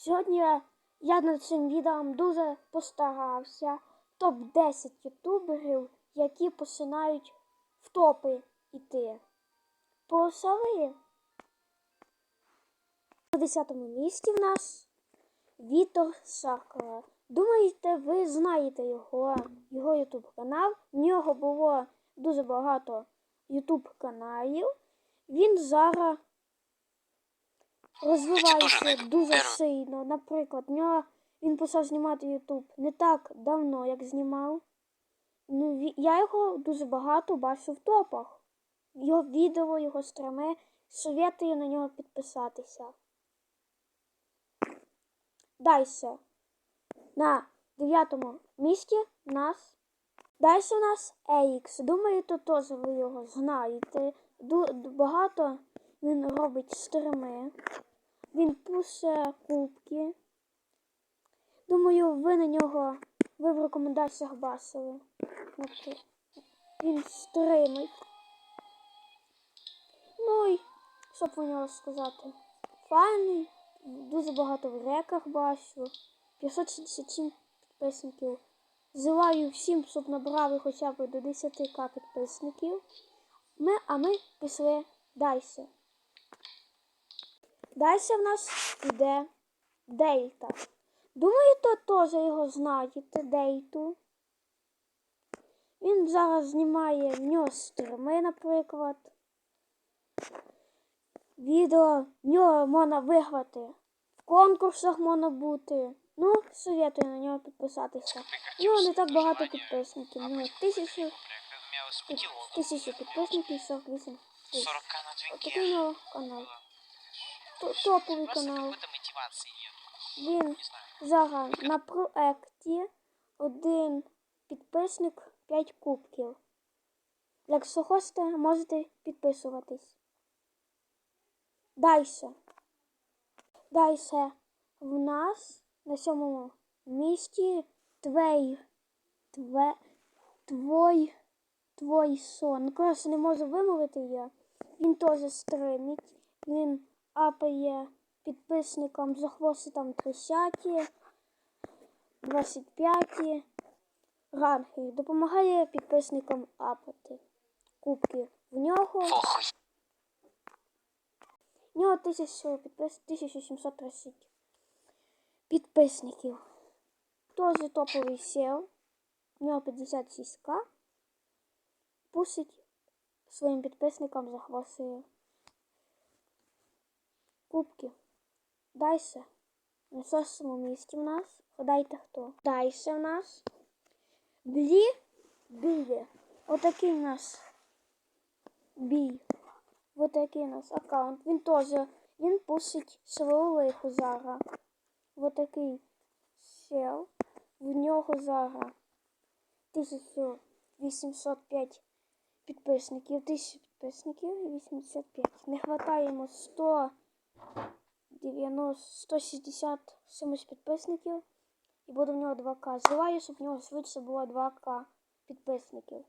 Сьогодні я, над цим відео дуже постарався. Топ-10 ютуберів, які починають в топи йти. Посови. На 10 місці в нас Вітор Сакара. Думаєте, ви знаєте його, його ютуб канал. В нього було дуже багато ютуб каналів. Він зараз розвивається дуже сильно. Наприклад, нього він почав знімати ютуб не так давно, як знімав. Ну, я його дуже багато бачу в топах. Його відео, його стріми. Советую на нього підписатися. Дальше. На дев'ятому місці у нас. Далі у нас EX. Думаю, то теж ви його знаєте. Багато він робить стріми. Він пуше кубки. Думаю, ви на нього ви в рекомендаціях. Напри- Він стримить. Ну і що про нього сказати? Файний, дуже багато в реках бачу. 567 підписників. Зиваю всім, щоб набрали хоча б до 10к підписників. Ми, а ми пішли далі. Далі в нас йде Дельта. Думаю, то теж його знаєте, Дейту. Він зараз знімає нього стріми, наприклад. Відео в нього можна виграти. В конкурсах можна бути. Ну, советую на нього підписатися. У нього не так багато підписників. У нього тисячу, тисячу підписників, 48. 40 на Отакий у нього канал. Топовий канал. Він зараз на проекті один підписник 5 кубків. Якщо хочете, можете підписуватись. Далі. Далі в нас на сьомому місці твій, твой, твой сон. Коротше, не можу вимовити я. Він теж стримить. Він апає підписникам за хвости там 30, 25 ранги. Допомагає підписникам апати кубки. В нього, в нього 1730 підписників. Теж топовий сел. В нього 56к. Пустить своїм підписникам за хвости кубки. Дальше. На шостому місці в нас. Гадайте хто. Дальше в нас. Блі. Білі. Отакий у нас бій. Отакий у нас аккаунт. Він теж. Він пустить свою лиху зараз. Отакий сел. В нього зараз 1805 підписників. 1000 підписників і 85. Не хватає йому 100 90, 160 чимось підписників. І буде в нього 2К. Желаю, щоб в нього швидше було 2К підписників.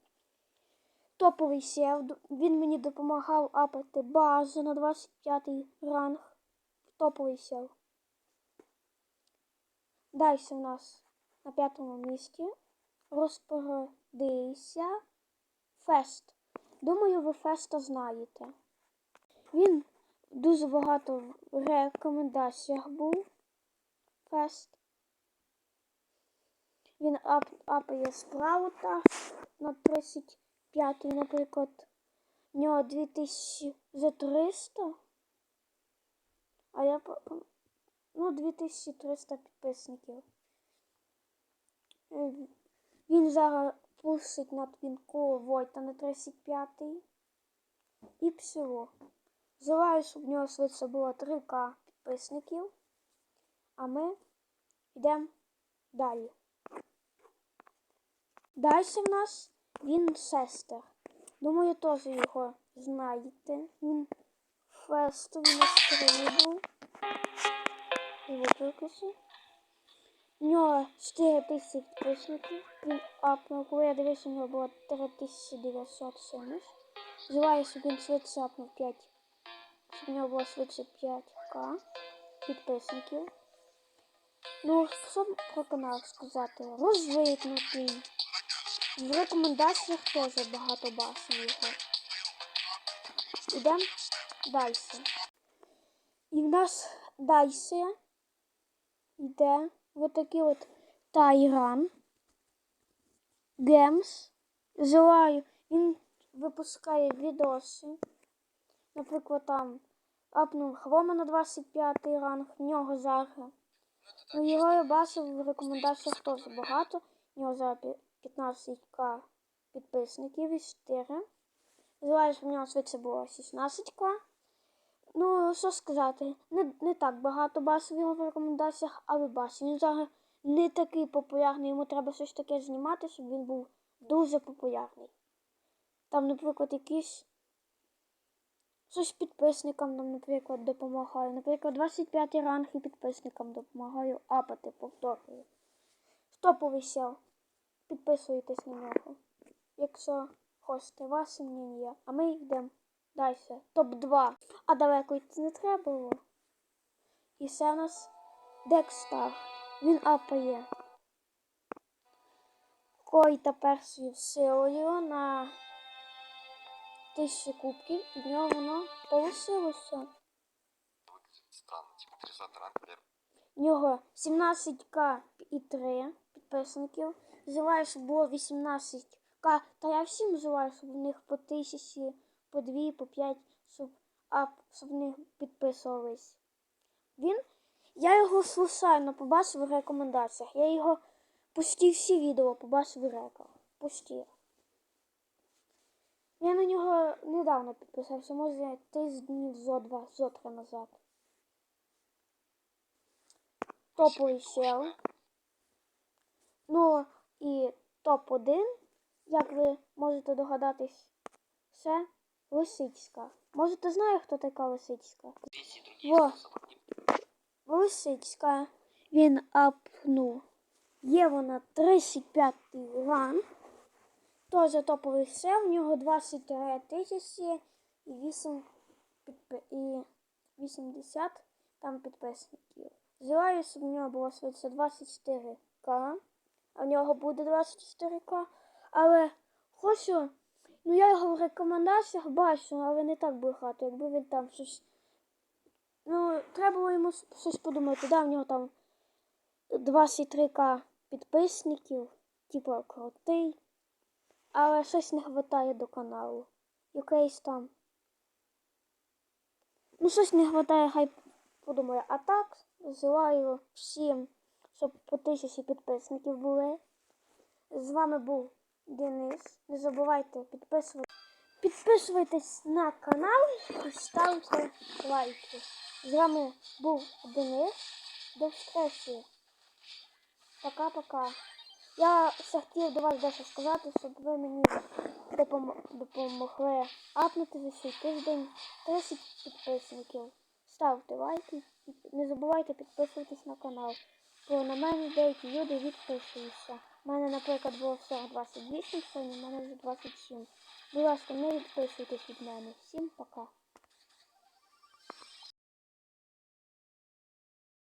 Топовий сев. Він мені допомагав апати базу на 25 ранг. Топовий сев. Далі у нас на п'ятому місці розпорядився Фест. Думаю, ви Феста знаєте. Він дуже багато в рекомендаціях був. Фест. Він ап, апає справу та на 35, наприклад. В нього 2000 за 300. А я ну, 2300 підписників. Е, Він зараз пушить на твінку Войта на 35. І всього. Желаю, щоб в нього швидше було 3К підписників. А ми йдемо далі. Далі в нас він Сестер. Думаю, теж його знаєте. Він фестовий на стрімі був. І викликався. У нього 4 тисячі підписників. Він апнув, коли я дивився, у нього було 3900 чимось. Желаю, щоб він швидше апнув 5. У нього було швидше 5к підписників. Ну, що про канал сказати? Розвитнутий. В рекомендаціях теж багато бачив його. Ідемо далі. І в нас далі йде отакий от Тайран Гемс. Желаю, він випускає відоси. Наприклад, там апнув Хрома на 25 ранг, в нього зараз. Ну, його я бачив в рекомендаціях теж багато. У нього зараз 15к підписників і 4. Желаю, щоб в нього швидше було 16к. Ну, що сказати, не, не так багато бачив його в рекомендаціях, але бачив. Він зараз не такий популярний, йому треба щось таке знімати, щоб він був дуже популярний. Там, наприклад, якісь щось підписникам, нам, наприклад, допомагаю. Наприклад, 25 ранг і підписникам допомагаю апати, повторюю. Топовий сел. Підписуйтесь на нього. Якщо хочете ваше мнення, а ми йдемо далі. Топ-2. А далеко йти не треба було. І ще в нас Декстар. Він апає. Кой та першою силою на тисячі кубків, і в нього воно полишилося. Выглядит странно, типа 30 ранг первый. В нього 17к і 3 підписників. Желаю, щоб було 18к. Та я всім желаю, щоб в них по тисячі, по дві, по п'ять, щоб, ап, щоб в них підписувались. Він. Я його случайно побачив в рекомендаціях. Я його почти всі відео побачив в реках. Почти. Я на нього недавно підписався, може тиждень днів зо два, зо три назад. Топовий сел. Ну і топ-1, як ви можете догадатись, це Лисицька. Можете знаєте, хто така Лисицька? Во. Лисицька. Він апнув. Є вона 35 й ранг. Теж топовий сел. В нього 23 тисячі і 8 підпи... і 80 там підписників. Щоб в нього було швидше 24к. А в нього буде 24к. Але хочу. Ну я його в рекомендаціях бачу, але не так багато, якби він там щось. Ну, треба було йому щось подумати. Да, в нього там 23к підписників, типу крутий. Але щось не вистачає до каналу. Якийсь там. Ну, щось не вистачає, хай подумає. А так, желаю всім, щоб по тисячі підписників були. З вами був Денис. Не забувайте підписувати. Підписуйтесь на канал і ставте лайки. З вами був Денис. До встречі. Пока-пока. Я ще хотів до вас дещо сказати, щоб ви мені допом- допомогли апнути за цей тиждень 30 підписників. Ставте лайки і не забувайте підписуватись на канал. Бо на мене деякі люди відписуються. У мене, наприклад, було всього 28 сьогодні, в мене вже 27. Будь ласка, не відписуйтесь від мене. Всім пока.